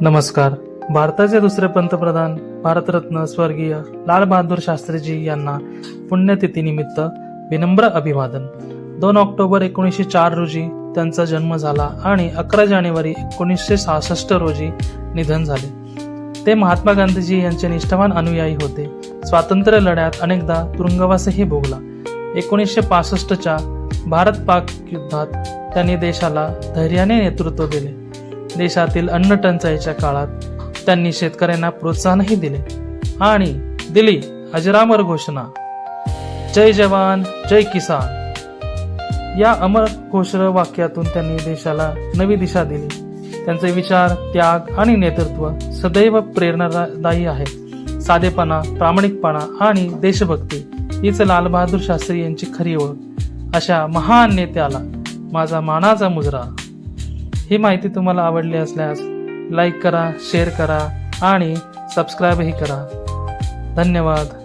नमस्कार. भारताचे दुसरे पंतप्रधान भारतरत्न स्वर्गीय लाल बहादूर शास्त्रीजी यांना पुण्यतिथीनिमित्त विनम्र अभिवादन. दोन ऑक्टोबर एकोणीसशे चार रोजी त्यांचा जन्म झाला आणि अकरा जानेवारी एकोणीसशे सहासष्ट रोजी निधन झाले. ते महात्मा गांधीजी यांचे निष्ठावान अनुयायी होते. स्वातंत्र्य लढ्यात अनेकदा तुरुंगवासही भोगला. एकोणीसशे पासष्टच्या भारत पाक युद्धात त्यांनी देशाला धैर्याने नेतृत्व दिले. देशातील अन्न टंचाईच्या काळात त्यांनी शेतकऱ्यांना प्रोत्साहनही दिले. आणि दिली अजरामर घोषणा. जय जवान जय किसान. या अमर घोष वाक्यातून त्यांनी देशाला नवी दिशा दिली. त्यांचे विचार त्याग आणि नेतृत्व सदैव प्रेरणादायी आहे. साधेपणा प्रामाणिकपणा आणि देशभक्ती हीच लालबहादूर शास्त्री यांची खरी ओळख अशा महान नेत्याला माझा मानाचा मुजरा. ही माहिती तुम्हाला आवडली असल्यास लाईक करा शेअर करा आणि सबस्क्राईबही करा. धन्यवाद.